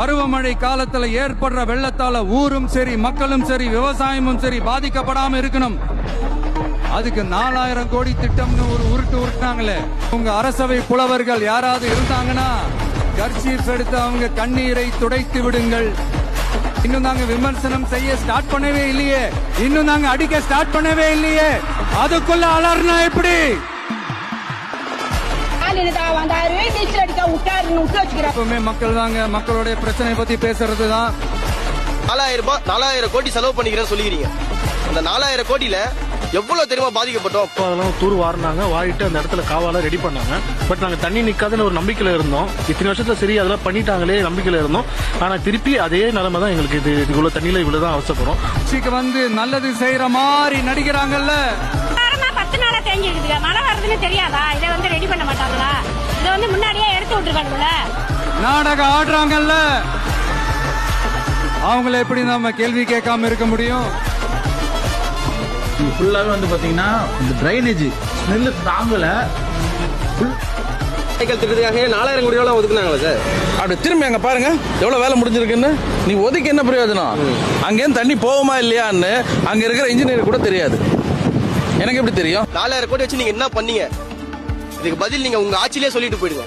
பருவமழை காலத்துல ஏற்படுற வெள்ளத்தால ஊரும் சரி மக்களும் சரி விவசாயமும் சரி பாதிக்கப்படாம இருக்கணும். அதுக்கு நாலாயிரம் கோடி திட்டம்னு ஒரு உருட்டு உருட்டாங்களே உங்க அரசவை புலவர்கள் யாராவது இருந்தாங்கன்னா கர்ச்சீஃப் எடுத்து அவங்க கண்ணீரை துடைத்து விடுங்கள். இன்னும் நாங்க விமர்சனம் செய்ய ஸ்டார்ட் பண்ணவே இல்லையே. இன்னும் நாங்க அடிக்க ஸ்டார்ட் பண்ணவே இல்லையே. அதுக்குள்ள அலர்னா எப்படி? ஸ்டாலின் வந்தாரு நீச்சல் அடிக்க விட்டாருன்னு விட்டு வச்சுக்கிறேன் எப்பவுமே மக்கள் தாங்க மக்களுடைய பிரச்சனை பத்தி பேசுறது தான் நாலாயிரம் ரூபாய் நாலாயிரம் கோடி செலவு பண்ணிக்கிறேன்னு சொல்லிக்கிறீங்க அந்த நாலாயிரம் கோடியில எவ்வளவு தெரியுமா பாதிக்கப்பட்டோம் அப்போ அதெல்லாம் தூர் வாரினாங்க வாரிட்டு அந்த இடத்துல காவால ரெடி பண்ணாங்க பட் நாங்க தண்ணி நிக்காதுன்னு ஒரு நம்பிக்கையில இருந்தோம் இத்தனை வருஷத்துல சரி அதெல்லாம் பண்ணிட்டாங்களே நம்பிக்கையில இருந்தோம் ஆனா திருப்பி அதே நிலைமை தான் எங்களுக்கு இது இவ்வளவு தண்ணியில இவ்வளவுதான் அவசரப்படும் சீக்கிரம் வந்து நல்லது செய்யற மாதிரி நடிக்கிறாங்கல்ல பத்து நாளா தெரிஞ்சிருக்குதுங்க மழை வருதுன்னு தெரியாதா? இதை வந்து ரெடி பண்ண மாட்டாங்களா? இதை வந்து முன்னாடியே எடுத்து விட்டுருக்கானுங்கள நாடகம் ஆடுறாங்கல்ல. அவங்கள எப்படி நம்ம கேள்வி கேட்காம இருக்க முடியும்? இது ஃபுல்லாவே வந்து பாத்தீங்கன்னா இந்த டிரைனேஜ் ஸ்மெல்லு தாங்கல. சைக்கிள் திட்டத்துக்காக நாலாயிரம் கோடி ரூபாய் ஒதுக்குனாங்களா சார். அப்படி திரும்பி அங்க பாருங்க எவ்வளவு வேலை முடிஞ்சிருக்குன்னு? நீ ஒதுக்கி என்ன பிரயோஜனம்? அங்கேருந்து தண்ணி போகுமா இல்லையான்னு அங்க இருக்கிற இன்ஜினியர் கூட தெரியாது. எனக்கு எப்படி தெரியும்? நாலாயிரம் கோடி வச்சு நீங்க என்ன பண்ணீங்க? இதுக்கு பதில் நீங்க உங்க ஆட்சியிலே சொல்லிட்டு போயிடுங்க.